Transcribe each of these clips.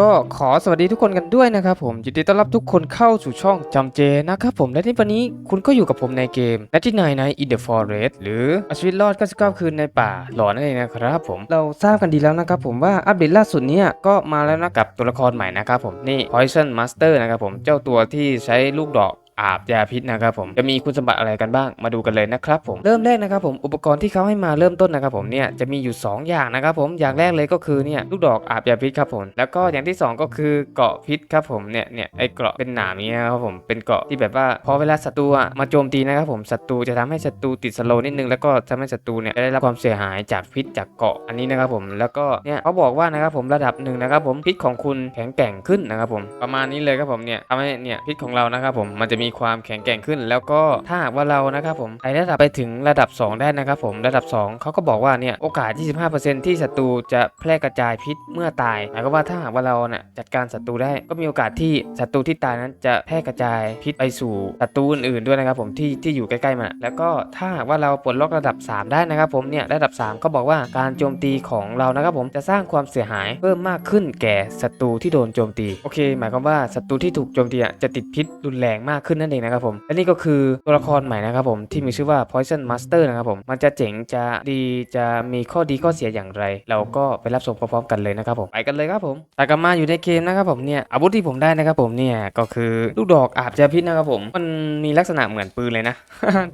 ก็ขอสวัสดีทุกคนกันด้วยนะครับผมยินดีต้อนรับทุกคนเข้าสู่ช่องจำเจนะครับผมและที่วันนี้คุณก็อยู่กับผมในเกมและที่นายใน In the Forest หรือเอาชีวิตรอด99คืนในป่าหลอนนั่นเองนะครับผมเราทราบกันดีแล้วนะครับผมว่าอัปเดตล่าสุดเนี้ก็มาแล้วนะกับตัวละครใหม่นะครับผมนี่ Poison Master นะครับผมเจ้าตัวที่ใช้ลูกดอก อาบยาพิษนะครับผมจะมีคุณสมบัติอะไรกันบ้างมาดูกันเลยนะครับผมเริ่มแรกนะครับผมอุปกรณ์ที่เขาให้มาเริ่มต้นนะครับผมเนี่ยจะมีอยู่ 2 อย่างนะครับผมอย่างแรกเลยก็คือเนี่ยลูกดอกอาบยาพิษครับผมแล้วก็อย่างที่ 2 ก็คือเกาะพิษครับผมเนี่ยเนี่ยไอเกาะเป็นหนามนี้นะครับผมเป็นเกาะที่แบบว่าพอเวลาศัตรูมาโจมตีนะครับผมศัตรูจะทำให้ศัตรูติดสโลนิดนึงแล้วก็ทำให้ศัตรูเนี่ยได้รับความเสียหายจากพิษจากเกาะอันนี้นะครับผมแล้วก็เนี่ยเขาบอกว่านะครับผมระดับหนึ่งนะครับผมพิษของคุณแข็งแกร่งขึ้นนะครับผมประมาณนี้เลยครับผมเนี่ยทำให้เนี่ยพิษของเรานะครับผมมันจะมีความแข็งแกร่งขึ้น แล้วก็ถ้าหากว่าเรานะครับผมไประดับไปถึงระดับ 2 ได้นะครับผมระดับ 2เขาก็บอกว่าเนี่ยโอกาส 25%ที่ศัตรูจะแพร่กระจายพิษเมื่อตายหมายความว่าถ้าหากว่าเราเนี่ยจัดการศัตรูได้ก็มีโอกาสที่ศัตรูที่ตายนั้นจะแพร่กระจายพิษไปสู่ศัตรูอื่นๆด้วยนะครับผมที่ที่อยู่ใกล้ๆมันแล้วก็ถ้าหากว่าเราปลดล็อกระดับ 3 ได้นะครับผมเนี่ยระดับ 3 ก็บอกว่าการโจมตีของเรานะครับผมจะสร้างความเสียหายเพิ่มมากขึ้นแก่ศัตรูที่โดนโจมตีโอเค หมายความว่าศัตรูที่ถูกโจมตีจะติดพิษรุนแรงมากขึ้นนั่นเองนะครับผมและนี่ก็คือตัวละครใหม่นะครับผมที่มีชื่อว่า Poison Master นะครับผมมันจะเจ๋งจะดีจะมีข้อดีข้อเสียอย่างไร เราก็ไปรับชมพร้อมๆกันเลยนะครับผมไปกันเลยครับผมแต่กลับมาอยู่ในเกมนะครับผมเนี่ยอาวุธที่ผมได้นะครับผมเนี่ยก็คือลูกดอกอาบยาพิษนะครับผมมันมีลักษณะเหมือนปืนเลยนะ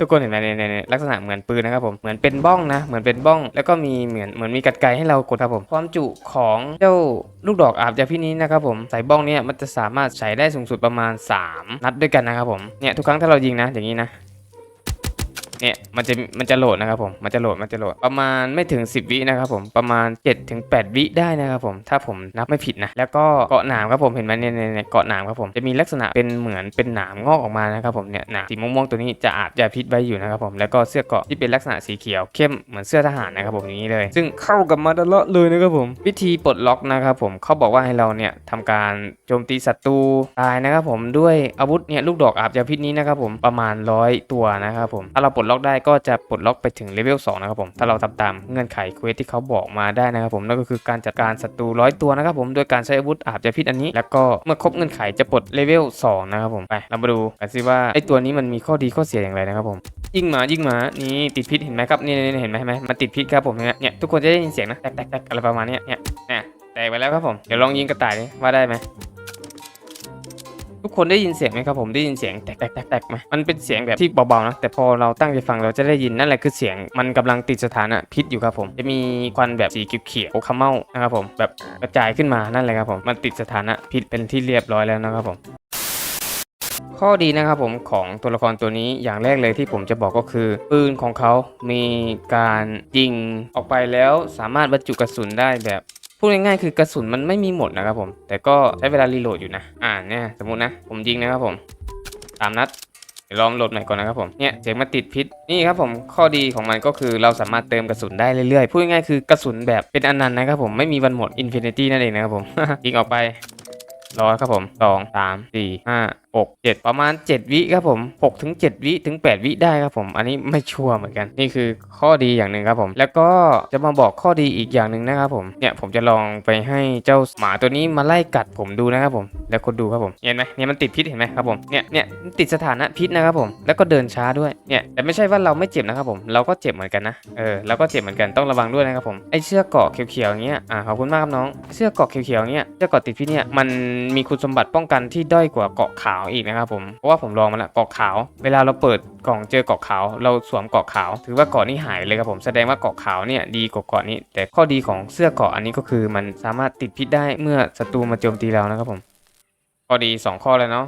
ทุกคนเห็นไหมเนี่ยเนี่ยลักษณะเหมือนปืนนะครับผมเหมือนเป็นบ้องนะ เหมือนเป็นบ้อง แล้วก็มีเหมือนเหมือนมีกรรไกให้เรากดครับผม ความจุของเจ้าลูกดอกอาบยาพิษนี้นะครับผมใส่บ้องเนี่ยมันจะสามารถใช้ได้สูงสุดประมาณ 3 นัดด้วยกันนะครับผมเนี่ยทุกครั้งถ้าเรายิงนะอย่างนี้นะ เนี่ยมันจะมันจะโหลดนะครับผมมันจะโหลดมันจะโหลดประมาณไม่ถึง 10 วินะครับผมประมาณ7ถึง8วิได้นะครับผมถ้าผมนับไม่ผิดนะแล้วก็เกาะหนามครับผมเห็นไหมเนี่ยเนี่ยเนี่ยเกาะหนามครับผมจะมีลักษณะเป็นเหมือนเป็นหนามงอกออกมานะครับผมเนี่ยหนามสีม่วงๆตัวนี้จะอาบยาพิษไว้อยู่นะครับผมแล้วก็เสื้อเกาะที่เป็นลักษณะสีเขียวเข้มเหมือนเสื้อทหารนะครับผมอย่างนี้เลย ซึ่งเข้ากับมาตลอดเลยนะครับผม วิธีปลดล็อกนะครับผมเขาบอกว่าให้เราเนี่ยทำการโจมตีศัตรูตายนะครับผมด้วยอาวุธเนี่ยลูกดอกอาบยาพิษนี้นะครับผมประมาณร้อยตัวนะครับผมถ้าเราปลดล็อกได้ก็จะปลดล็อกไปถึงเลเวล2นะครับผมถ้าเราทำตามเงื่อนไขเควสที่เขาบอกมาได้นะครับผมนั่นก็คือการจัดการศัตรูร้อยตัวนะครับผมโดยการใช้อาวุธอาบยาพิษอันนี้ แล้วก็เมื่อครบเงื่อนไขจะปลดเลเวล2นะครับผมไปเรามาดูกันสิว่าไอตัวนี้มันมีข้อดีข้อเสียอย่างไรนะครับผมยิ่งหมายิ่งหมานี่ติดพิษเห็นไหมครับนี่เห็นไหมไหมมันติดพิษครับผมเนี่ยเนี่ยทุกคนจะได้ยินเสียงนะแตกแตกอะไรประมาณนี้เนี่ยเนี่ยแตกไปแล้วครับผมเดี๋ยวลองยิงกระต่ายดิว่าได้ไหม ทุกคนได้ยินเสียงไหมครับผมได้ยินเสียงแตกแตกแตกแตกไหมมันเป็นเสียงแบบที่เบาๆนะแต่พอเราตั้งใจฟังเราจะได้ยินนั่นแหละคือเสียงมันกำลังติดสถานะพิษอยู่ครับผม จะมีควันแบบสีเขียวๆขมเมานะครับผมแบบกระจายขึ้นมานั่นแหละครับผมมันติดสถานะพิษเป็นที่เรียบร้อยแล้วนะครับผมข้อดีนะครับผมของตัวละครตัวนี้อย่างแรกเลยที่ผมจะบอกก็คือปืนของเขามีการยิงออกไปแล้วสามารถบรรจุกระสุนได้แบบ พูดง่ายๆคือกระสุนมันไม่มีหมดนะครับผม แต่ก็ใช้เวลารีโหลดอยู่นะ อ่าเนี่ยสมมุตินะ ผมยิงนะครับผมสามนัดเดี๋ยวลองโหลดใหม่ก่อนนะครับผม เนี่ยเสียงมาติดพิษ นี่ครับผม ข้อดีของมันก็คือเราสามารถเติมกระสุนได้เรื่อยๆ พูดง่ายๆคือกระสุนแบบเป็นอนันต์นะครับผม ไม่มีวันหมดอินฟินิตี้นั่นเองนะครับผม ยิงออกไปร้อยครับผมสองสามสี่ห้า หกเจ็ดประมาณ 7 วิครับผม6ถึง7วิถึง 8 วิได้ครับผม อันนี้ไม่ชัวร์เหมือนกัน นี่คือข้อดีอย่างหนึ่งครับผม แล้วก็จะมาบอกข้อดีอีกอย่างหนึ่งนะครับผม เนี่ยผมจะลองไปให้เจ้าหมาตัวนี้มาไล่กัดผมดูนะครับผม แล้วคนดูครับผม เห็นไหมเนี่ยมันติดพิษเห็นไหมครับผม เนี่ยเนี่ยติดสถานะพิษนะครับผม แล้วก็เดินช้าด้วย เนี่ยแต่ไม่ใช่ว่าเราไม่เจ็บนะครับผม เราก็เจ็บเหมือนกันนะ เออเราก็เจ็บเหมือนกันต้องระวังด้วยนะครับผม ไอเสื้อเกาะเขียวๆอย่างเงี้ย อ่าขอบคุณมากครับน้องเสื้อเกาะเขียวๆอย่างเงี้ยเสื้อเกาะติดพิษเนี่ย มันมีคุณสมบัติป้องกันที่ด้อยกว่าเกาะขาวอีกนะครับผมเพราะว่าผมลองมาแล้วเกาะขาว เวลาเราเปิดกล่องเจอเกาะขาว เราสวมเกาะขาว ถือว่าเกาะนี้หายเลยครับผมแสดงว่าเกาะขาวเนี่ยดีกว่าเกาะนี้ แต่ข้อดีของเสื้อเกาะอันนี้ก็คือมันสามารถติดพิษได้เมื่อศัตรูมาโจมตีเรานะครับผมข้อดี 2 ข้อแล้วเนาะ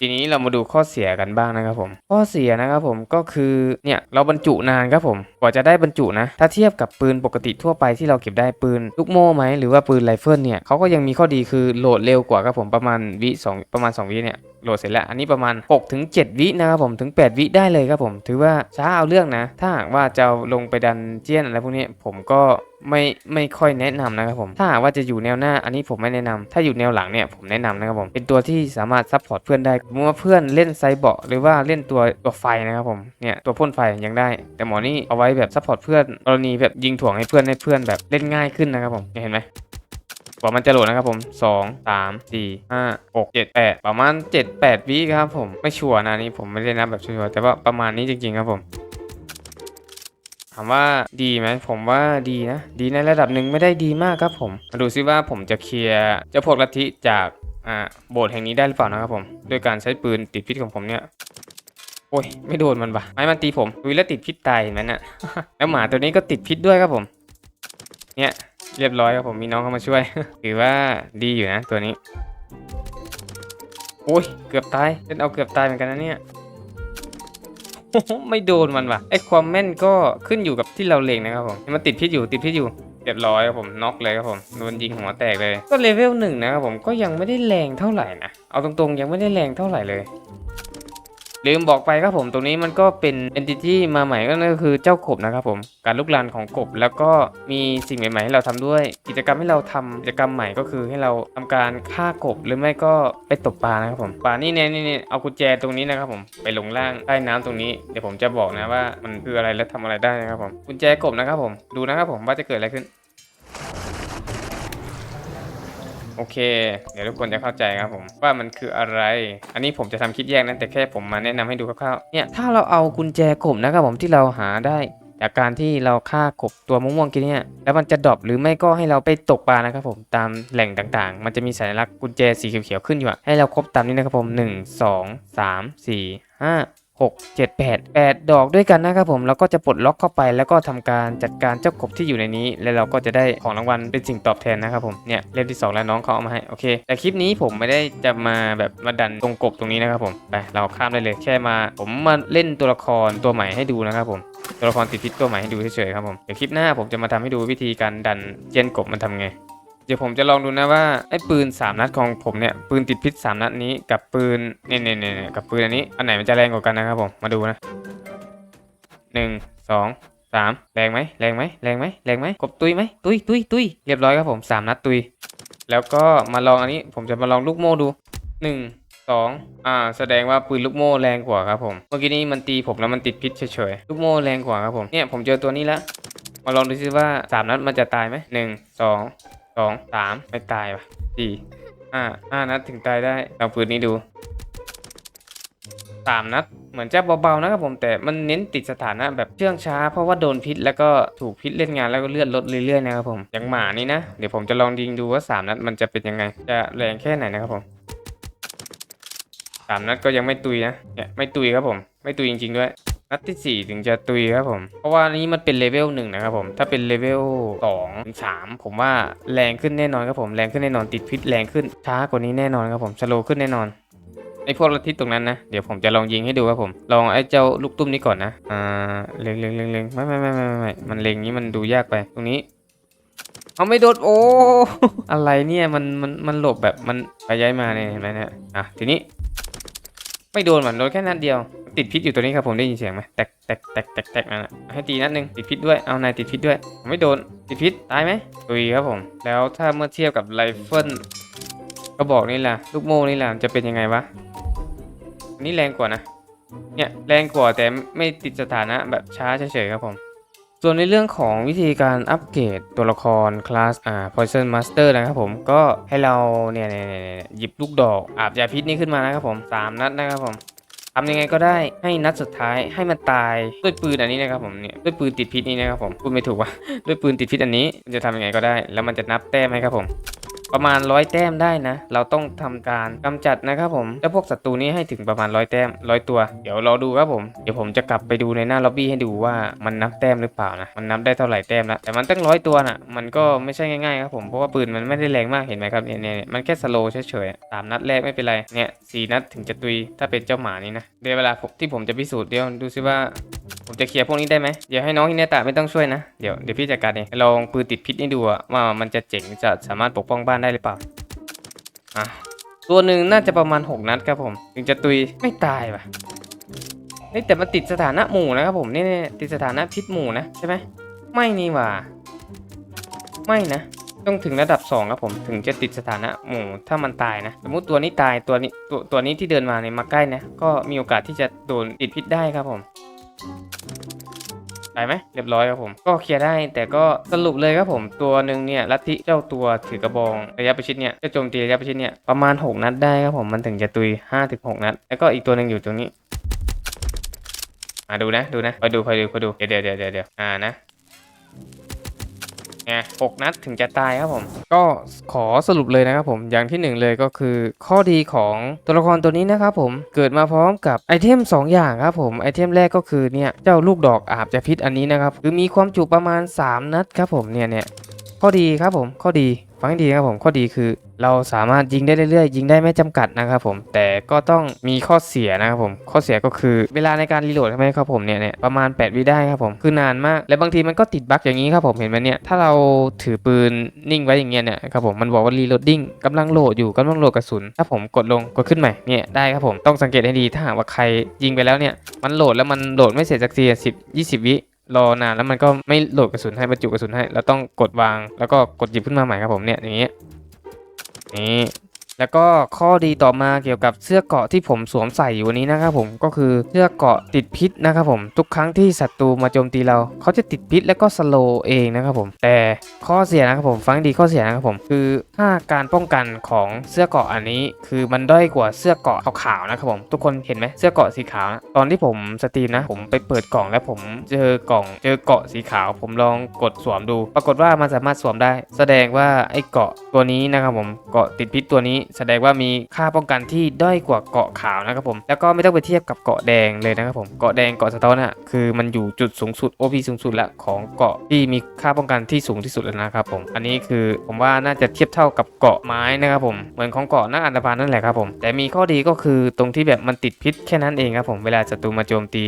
ทีนี้เรามาดูข้อเสียกันบ้างนะครับผม ข้อเสียนะครับผมก็คือเนี่ยเราบรรจุนานครับผม กว่าจะได้บรรจุนะ ถ้าเทียบกับปืนปกติทั่วไปที่เราเก็บได้ปืนลูกโม่ไหมหรือว่าปืนไรเฟิลเนี่ยเขาก็ยังมีข้อดีคือโหลดเร็วกว่าครับผมประมาณวิสองประมาณ2วิเนี่ย โหลดเสร็จแล้ว อันนี้ประมาณ6ถึง7วินะครับผมถึง 8 วิได้เลยครับผม ถือว่าช้าเอาเรื่องนะ ถ้าหากว่าจะลงไปดันเจียนอะไรพวกนี้ผมก็ไม่ไม่ค่อยแนะนำนะครับผม ถ้าหากว่าจะอยู่แนวหน้าอันนี้ผมไม่แนะนำถ้าอยู่แนวหลังเนี่ยผมแนะนำนะครับผม เป็นตัวที่สามารถซัพพอร์ตเพื่อนได้เมื่อเพื่อนเล่นไซเบาะหรือว่าเล่นตัวตัวไฟนะครับผม เนี่ยตัวพ่นไฟยังได้ แต่หมอนี่เอาไว้แบบซัพพอร์ตเพื่อนกรณีแบบยิงถ่วงให้เพื่อนให้เพื่อนแบบเล่นง่ายขึ้นนะครับผม เห็นไหม กว่ามันจะโหลดนะครับผมสองสามสี่ห้าหกเจ็ดแปดประมาณเจ็ดแปดวิครับผมไม่ชัวร์นะนี้ผมไม่ได้นับแบบชัวร์แต่ว่าประมาณนี้จริง ๆ ครับผมถามว่าดีไหมผมว่าดีนะ ดีในระดับหนึ่งไม่ได้ดีมากครับผมมาดูซิว่าผมจะเคลียร์เจ้าพวกลัทธิจากอ่าโบสถ์แห่งนี้ได้หรือเปล่านะครับผมด้วยการใช้ปืนติดพิษของผมเนี่ยโอ้ยไม่โดนมันปะไม้มันตีผมดูแล้วติดพิษตายเห็นไหมน่ะแล้วหมาตัวนี้ก็ติดพิษด้วยครับผม เนี่ย เรียบร้อยครับผมมีน้องเข้ามาช่วย ถือว่าดีอยู่นะตัวนี้โอ้ยเกือบตายเล่นเอาเกือบตายเหมือนกันนะเนี่ยโอ้โหไม่โดนมันว่ะไอความแม่นก็ขึ้นอยู่กับที่เราเล็งนะครับผมมันติดพิษอยู่ติดพิษอยู่เรียบร้อยครับผมน็อกเลยครับผมโดนยิงหัวแตกเลย ก็เลเวลหนึ่งนะครับผมก็ยังไม่ได้แรงเท่าไหร่นะเอาตรงๆยังไม่ได้แรงเท่าไหร่เลย ลืมบอกไปครับผมตรงนี้มันก็เป็น entity มาใหม่ก็คือเจ้ากบนะครับผมการลุกลานของกบ แล้วก็มีสิ่งใหม่ๆให้เราทำด้วย กิจกรรมให้เราทำกิจกรรมใหม่ก็คือให้เราทำการฆ่ากบหรือไม่ก็ไปตกปลานะครับผมปลานี่เนี่ยนี่เนี่ยเอากุญแจตรงนี้นะครับผมไปลงล่างใต้น้ำตรงนี้เดี๋ยวผมจะบอกนะว่ามันคืออะไรและทำอะไรได้นะครับผมกุญแจกบนะครับผมดูนะครับผมว่าจะเกิดอะไรขึ้น โอเค เดี๋ยวทุกคนจะเข้าใจครับผมว่ามันคืออะไร อันนี้ผมจะทำคลิปแยกนะแต่แค่ผมมาแนะนำให้ดูคร่าวๆเนี่ยถ้าเราเอากุญแจกบนะครับผมที่เราหาได้จากการที่เราฆ่ากบตัวม่วงๆกินเนี่ยแล้วมันจะดรอปหรือไม่ก็ให้เราไปตกปลานะครับผมตามแหล่งต่างๆ มันจะมีสัญลักษณ์กุญแจสีเขียวๆขึ้นอยู่อะให้เราครบตามนี้นะครับผม 1 2 3 4 5 6 7 8 8 ดอกด้วยกันนะครับผมแล้วก็จะปลดล็อกเข้าไป แล้วก็ทำการจัดการเจ้ากบที่อยู่ในนี้ แล้วเราก็จะได้ของรางวัลเป็นสิ่งตอบแทนนะครับผมเนี่ยเล่มที่ 2 แล้วน้องเขาเอามาให้โอเค แต่คลิปนี้ผมไม่ได้จะมาแบบมาดันตรงกบตรงนี้นะครับผมไปเราข้ามได้เลยแค่มา ผมมาเล่นตัวละครตัวใหม่ให้ดูนะครับผมตัวละครติดพิษตัวใหม่ให้ดูเฉยๆครับผมเดี๋ยวคลิปหน้าผมจะมาทำให้ดูวิธีการดันเจยนกบมันทำไง เดี๋ยวผมจะลองดูนะว่าไอ้ปืน 3 นัดของผมเนี่ยปืนติดพิษ 3 นัดนี้กับปืนเนี่ยเนี่ยเนี่ยกับปืนอันนี้อันไหนมันจะแรงกว่ากันนะครับผมมาดูนะหนึ่งสองสามแรงไหมแรงไหมแรงไหมแรงไหมกบตุยไหมตุยตุยตุยเรียบร้อยครับผมสามนัดตุย แล้วก็มาลองอันนี้ผมจะมาลองลูกโม่ดูหนึ่งสองอ่า แสดงว่าปืนลูกโม่แรงกว่าครับผม เมื่อกี้นี้มันตีผมแล้วมันติดพิษเฉยๆ ลูกโม่แรงกว่าครับผม เนี่ยผมเจอตัวนี้แล้ว มาลองดูซิว่าสามนัดมันจะตายไหมหนึ่งสอง องสามไม่ตายว่ะสี่ห้าห้านัดถึงตายได้ลองปืนนี้ดูสามนัดเหมือนจะเบาๆนะครับผมแต่มันเน้นติดสถานะแบบเชื่องช้า เพราะว่าโดนพิษแล้วก็ถูกพิษเล่นงานแล้วก็เลือดลดเรื่อยๆนะครับผมอย่างหมานี่นะเดี๋ยวผมจะลองยิงดูว่าสามนัดมันจะเป็นยังไง จะแรงแค่ไหนนะครับผมสามนัดก็ยังไม่ตุยนะเนี่ยไม่ตุยครับผม ไม่ตุยจริงๆด้วย นัดที่ 4 ถึงจะตุยครับผม เพราะว่านี้มันเป็นเลเวลหนึ่งนะครับผม ถ้าเป็นเลเวล2ถึง3ผมว่าแรงขึ้นแน่นอนครับผม แรงขึ้นแน่นอน ติดพิษแรงขึ้น ช้ากว่านี้แน่นอนครับผม สโลขึ้นแน่นอน ไอพวกลัทธิตรงนั้นนะ เดี๋ยวผมจะลองยิงให้ดูครับผม ลองไอเจ้าลูกตุ้มนี้ก่อนนะ อ่า เล็งเล็งเล็งเล็งไม่ไม่ไม่ไม่ไม่ไม่มันเล็งนี้มันดูยากไป ตรงนี้เอาไม่โดนโอ้ อะไรเนี่ยมันมันมันหลบแบบมันไปย้ายมาเนี่ยเห็นไหมเนี่ยอะทีนี้ ไม่โดนมันโดนแค่นัดเดียว ติดพิษอยู่ตัวนี้ครับผมได้ยินเสียงไหมแตกแตกแตกแตกแตกนั่นน่ะให้ตีนัดหนึ่งติดพิษด้วยเอานายติดพิษด้วยผมไม่โดนติดพิษตายไหมตุยครับผม แล้วถ้าเมื่อเทียบกับไรเฟิลก็บอกนี่แหละลูกโม่นี่แหละจะเป็นยังไงวะอันนี่แรงกว่านะเนี่ยแรงกว่าแต่ไม่ติดสถานะแบบช้าเฉยๆครับผมส่วนในเรื่องของวิธีการอัปเกรดตัวละครคลาสอ่า Poison Master นะครับผมก็ให้เราเนี่ยเนี่ยเนี่ยเนี่ยหยิบลูกดอกอาบยาพิษนี้ขึ้นมานะครับผมสามนัดนะครับผม ทำยังไงก็ได้ให้นัดสุดท้ายให้มันตายด้วยปืนอันนี้นะครับผมเนี่ยด้วยปืนติดพิษนี้นะครับผมพูดไม่ถูกว่าด้วยปืนติดพิษอันนี้มันจะทำยังไงก็ได้ แล้วมันจะนับแต้มให้ครับผม ประมาณร้อยแต้มได้นะ เราต้องทำการกำจัดนะครับผมเจ้าพวกศัตรูนี้ให้ถึงประมาณร้อยแต้มร้อยตัว เดี๋ยวรอดูครับผม เดี๋ยวผมจะกลับไปดูในหน้าล็อบบี้ให้ดูว่ามันนับแต้มหรือเปล่านะ มันนับได้เท่าไหร่แต้มละแต่มันตั้งร้อยตัวน่ะ มันก็ไม่ใช่ง่ายๆครับผม เพราะว่าปืนมันไม่ได้แรงมากเห็นไหมครับเนี่ยเนี่ยมันแค่สโลว์เฉยๆสามนัดแรกไม่เป็นไร เนี่ยสี่นัดถึงจะตุย ถ้าเป็นเจ้าหมานี้นะ เดี๋ยวเวลาที่ผมจะพิสูจน์เดี๋ยวดูซิว่า ผมจะเคลียร์พวกนี้ได้ไหมเดี๋ยวให้น้องฮิเนตะไม่ต้องช่วยนะ เดี๋ยวเดี๋ยวพี่จัดการเองลองปืนติดพิษให้ดูว่ามันจะเจ๋งจะสามารถปกป้องบ้านได้หรือเปล่าอะตัวหนึ่งน่าจะประมาณ 6 นัดครับผม ถึงจะตุยไม่ตายว่ะเฮ้ยแต่มันติดสถานะหมู่นะครับผมนี่ติดสถานะพิษหมู่นะใช่ไหมไม่นี่หว่า ไม่นะ ต้องถึงระดับ 2 ครับผม ถึงจะติดสถานะหมู่ถ้ามันตายนะ สมมติตัวนี้ตายตัวนี้ตัวตัวนี้ที่เดินมาเนี่ยมาใกล้นะ ก็มีโอกาสที่จะโดนติดพิษได้ครับผม ไปไหมเรียบร้อยครับผม ก็เคลียร์ได้ แต่ก็สรุปเลยครับผมตัวหนึ่งเนี่ยลัทธิเจ้าตัวถือกระบองระยะประชิดเนี่ยจะโจมตีระยะประชิดเนี่ยประมาณ 6 นัดได้ครับผมมันถึงจะตุย5ถึง6นัด แล้วก็อีกตัวหนึ่งอยู่ตรงนี้มาดูนะดูนะคอยดูคอยดูคอยดูเดี๋ยวเดี๋ยวเดี๋ยวเดี๋ยวอ่านะ ไงหกนัดถึงจะตายครับผม ก็ขอสรุปเลยนะครับผมอย่างที่หนึ่งเลยก็คือ ข้อดีของตัวละครตัวนี้นะครับผมเกิดมาพร้อมกับไอเทม 2 อย่างครับผมไอเทมแรกก็คือเนี่ยเจ้าลูกดอกอาบจะพิษอันนี้นะครับคือมีความจุประมาณ 3 นัดครับผมเนี่ยเนี่ย ข้อดีครับผมข้อดีฟังให้ดีครับผมข้อดีคือ เราสามารถยิงได้เรื่อยๆ ยิงได้ไม่จำกัดนะครับผมแต่ก็ต้องมีข้อเสียนะครับผมข้อเสียก็คือเวลาในการรีโหลดใช่ไหมครับผมเนี่ยเนี่ยประมาณ 8 วิได้ครับผมคือนานมาก และบางทีมันก็ติดบั๊กอย่างนี้ครับผมเห็นไหมเนี่ยถ้าเราถือปืนนิ่งไว้อย่างเงี้ยเนี่ยครับผมมันบอกว่ารีโหลดดิ้งกำลังโหลดอยู่กำลังโหลดกระสุนถ้าผมกดลงกดขึ้นใหม่เนี่ยได้ครับผมต้องสังเกตให้ดีถ้าหากว่าใครยิงไปแล้วเนี่ยมันโหลดแล้วมันโหลดไม่เสร็จสักทีสิบยี่สิบวิ รอนานแล้วมันก็ไม่โหลดกระสุนให้บรรจุกระสุนให้เราต้องกดวางแล้วก็กดหยิบขึ้นมาใหม่ครับผมเนี่ยอย่างเงี้ยนี่ แล้วก็ข้อดีต่อมาเกี่ยวกับเสื้อเกราะที่ผมสวมใส่อยู่วันนี้นะครับผมก็คือเสื้อเกราะติดพิษนะครับผมทุกครั้งที่ศัตรูมาโจมตีเราเขาจะติดพิษแล้วก็สโลเองนะครับผม แต่ข้อเสียนะครับผมฟังดีข้อเสียนะครับผมคือถ้าการป้องกันของเสื้อเกราะอันนี้ คือมันด้อยกว่าเสื้อเกราะขาวๆนะครับผมทุกคนเห็นไหมเสื้อเกราะสีขาวตอนที่ผมสตรีมนะผมไปเปิดกล่องแล้วผมเจอกล่องเจอเกราะสีขาว ผมลองกดสวมดู ปรากฏว่ามันสามารถสวมได้ แสดงว่าไอ้เกราะตัวนี้นะครับผมเกราะติดพิษตัวนี้แสดงว่ามีค่าป้องกันที่ด้อยกว่าเกาะขาวนะครับผม แล้วก็ไม่ต้องไปเทียบกับเกาะแดงเลยนะครับผม เกาะแดงเกาะสะท้อนอะคือมันอยู่จุดสูงสุด OP สูงสุดละของเกาะที่มีค่าป้องกันที่สูงที่สุดแล้วนะครับผม อันนี้คือผมว่าน่าจะเทียบเท่ากับเกาะไม้นะครับผม เหมือนของเกาะหน้าอันดาพานนั่นแหละครับผม แต่มีข้อดีก็คือตรงที่แบบมันติดพิษแค่นั้นเองครับผม เวลาศัตรูมาโจมตี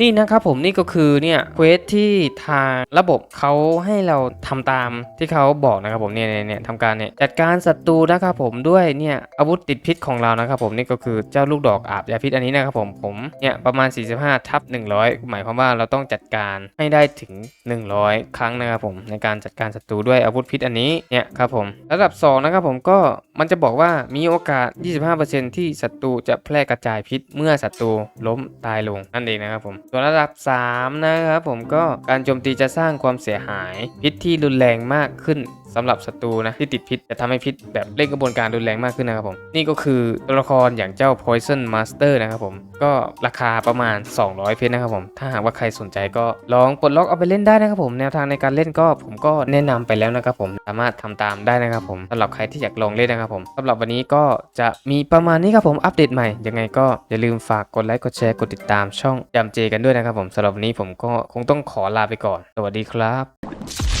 นี่นะครับผมนี่ก็คือเนี่ยเควสที่ทางระบบเขาให้เราทำตามที่เขาบอกนะครับผมเนี่ยเนี่ยเนี่ยทำการเนี่ยจัดการศัตรูนะครับผมด้วยเนี่ยอาวุธติดพิษของเรานะครับผมนี่ก็คือเจ้าลูกดอกอาบยาพิษอันนี้นะครับผมผมเนี่ยประมาณ 45ทับ100 หมายความว่าเราต้องจัดการให้ได้ถึง 100 ครั้งนะครับผมในการจัดการศัตรูด้วยอาวุธพิษอันนี้เนี่ยครับผมระดับ2นะครับผมก็มันจะบอกว่ามีโอกาส 25%ที่ศัตรูจะแพร่กระจายพิษเมื่อศัตรูล้มตายลงนั่นเองนะครับผมส่วนระดับ 3 นะครับผมก็การโจมตีจะสร้างความเสียหาย พิษที่รุนแรงมากขึ้น สำหรับศัตรูนะที่ติดพิษจะทำให้พิษแบบเร่งกระบวนการรุนแรงมากขึ้นนะครับผมนี่ก็คือตัวละครอย่างเจ้า Poison Master นะครับผมก็ราคาประมาณ 200 เพชรนะครับผมถ้าหากว่าใครสนใจก็ลองปลดล็อกเอาไปเล่นได้นะครับผมแนวทางในการเล่นก็ผมก็แนะนำไปแล้วนะครับผมสามารถทำตามได้นะครับผมสำหรับใครที่อยากลองเล่นนะครับผมสำหรับวันนี้ก็จะมีประมาณนี้ครับผมอัปเดตใหม่ยังไงก็อย่าลืมฝากกดไลค์กดแชร์กดติดตามช่องจำเจกันด้วยนะครับผมสำหรับวันนี้ผมก็คงต้องขอลาไปก่อน สวัสดีครับ